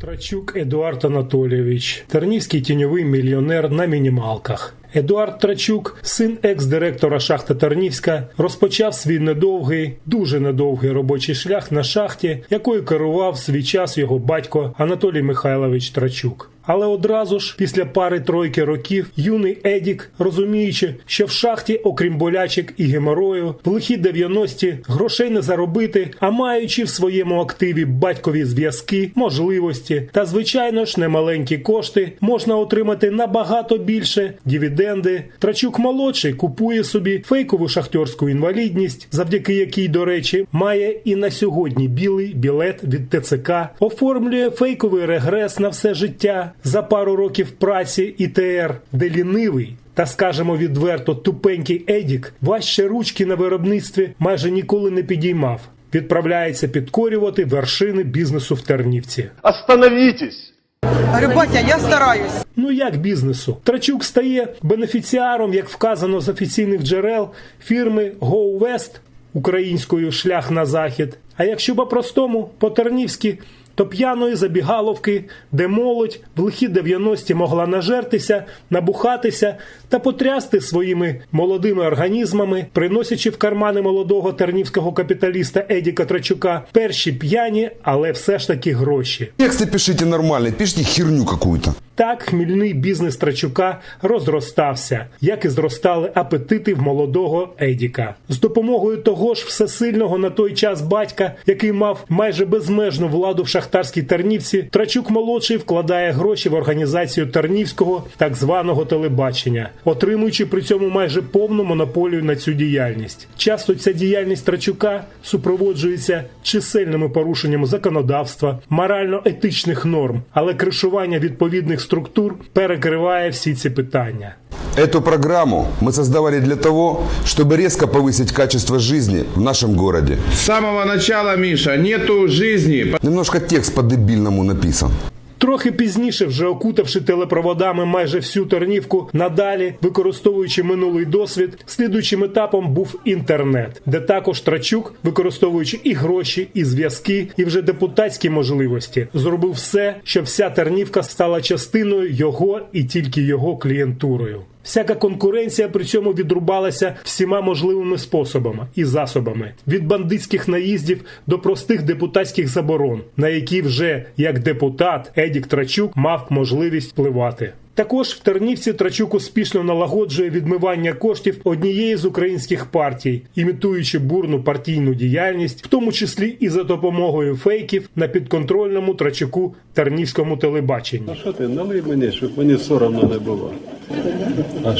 Трачук Едуард Анатолійович, тернівський тіньовий мільйонер на мінімалках. Едуард Трачук, син екс-директора шахти Тарнівська, розпочав свій недовгий, дуже недовгий робочий шлях на шахті, якою керував свій час його батько Анатолій Михайлович Трачук. Але одразу ж, після пари тройки років, юний Едік, розуміючи, що в шахті, окрім болячок і геморою, в лихі 90-ті грошей не заробити, а маючи в своєму активі батькові зв'язки, можливості та, звичайно ж, немаленькі кошти, можна отримати набагато більше дивіденди. Трачук молодший купує собі фейкову шахтерську інвалідність, завдяки якій, до речі, має і на сьогодні білий білет від ТЦК, оформлює фейковий регрес на все життя за пару років праці ІТР, де лінивий. Та скажемо відверто, тупенький Едік важче ручки на виробництві майже ніколи не підіймав. Відправляється підкорювати вершини бізнесу в Тернівці. Остановитесь! Говорю, батя, я стараюсь. Ну як бізнесу? Трачук стає бенефіціаром, як вказано з офіційних джерел, фірми Go West українською шлях на захід. А якщо по-простому, по-тернівськи, то п'яної забігаловки, де молодь в лихі 90-ті могла нажертися, набухатися та потрясти своїми молодими організмами, приносячи в кармани молодого тернівського капіталіста Еді Катрачука перші п'яні, але все ж таки гроші. Тексты пишіть нормально, пишіть херню какую-то. Так хмільний бізнес Трачука розростався, як і зростали апетити в молодого Едіка. З допомогою того ж всесильного на той час батька, який мав майже безмежну владу в шахтарській Тернівці, Трачук молодший вкладає гроші в організацію Тернівського так званого телебачення, отримуючи при цьому майже повну монополію на цю діяльність. Часто ця діяльність Трачука супроводжується чисельними порушеннями законодавства, морально-етичних норм, але кришування відповідних структур перекриває всі ці питання. Эту программу мы создавали для того, чтобы резко повысить качество жизни в нашем городе. С самого начала, Миша, нету жизни. Немножко текст по-дебильному написан. Трохи пізніше, вже окутавши телепроводами майже всю Тернівку, надалі, використовуючи минулий досвід, слідуючим етапом був інтернет, де також Трачук, використовуючи і гроші, і зв'язки, і вже депутатські можливості, зробив все, щоб вся Тернівка стала частиною його і тільки його клієнтурою. Всяка конкуренція при цьому відрубалася всіма можливими способами і засобами від бандитських наїздів до простих депутатських заборон, на які вже як депутат Едік Трачук мав можливість впливати. Також в Тернівці Трачук успішно налагоджує відмивання коштів однієї з українських партій, імітуючи бурну партійну діяльність, в тому числі і за допомогою фейків на підконтрольному Трачуку Тернівському телебаченні. Що ти, налий мені, щоб мені соромно не було. А?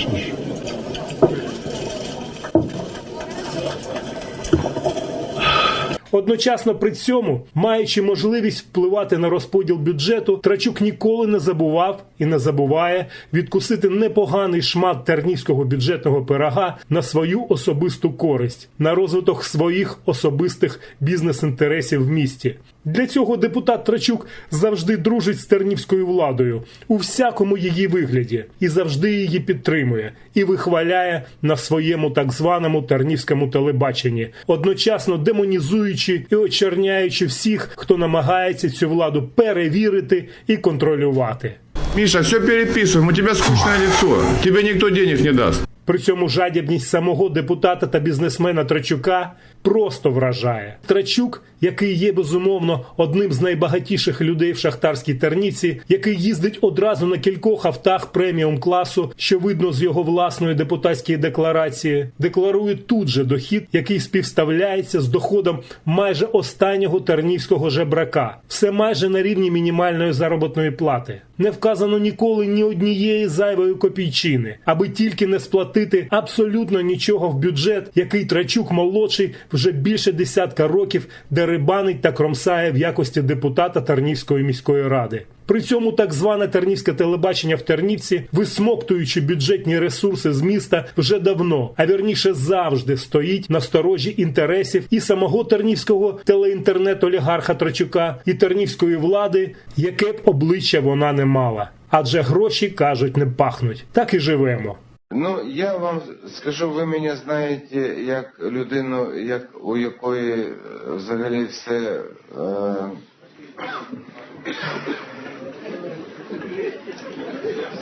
Одночасно при цьому, маючи можливість впливати на розподіл бюджету, Трачук ніколи не забував і не забуває відкусити непоганий шмат тернівського бюджетного пирога на свою особисту користь, на розвиток своїх особистих бізнес-інтересів в місті. Для цього депутат Трачук завжди дружить з тернівською владою у всякому її вигляді і завжди її підтримує і вихваляє на своєму так званому тернівському телебаченні, одночасно демонізуючи і очерняючи всіх, хто намагається цю владу перевірити і контролювати. Миша, все переписываем, у тебя скучное лицо. Тебе никто денег не даст. При цьому жадібність самого депутата та бізнесмена Трачука просто вражає. Трачук, який є безумовно одним з найбагатіших людей в шахтарській терніці, який їздить одразу на кількох автах преміум класу, що видно з його власної депутатської декларації, декларує тут же дохід, який співставляється з доходом майже останнього тернівського жебрака, все майже на рівні мінімальної заробітної плати. Не вказано ніколи ні однієї зайвої копійчини, аби тільки не сплатити абсолютно нічого в бюджет, який Трачук молодший вже більше десятка років дерибанить та кромсає в якості депутата Тернівської міської ради. При цьому так зване тернівське телебачення в Тернівці, висмоктуючи бюджетні ресурси з міста, вже давно, а вірніше завжди стоїть на сторожі інтересів і самого тернівського телеінтернет-олігарха Трачука, і тернівської влади, яке б обличчя вона не мала. Адже гроші кажуть не пахнуть. Так і живемо. Ну, я вам скажу, ви мене знаєте як людину, як у якої е, взагалі все е,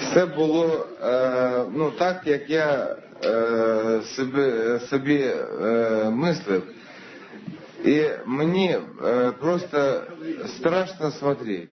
Все було е, ну, так, як я е, собі, собі е, мислив. І мені е, просто страшно смотреть.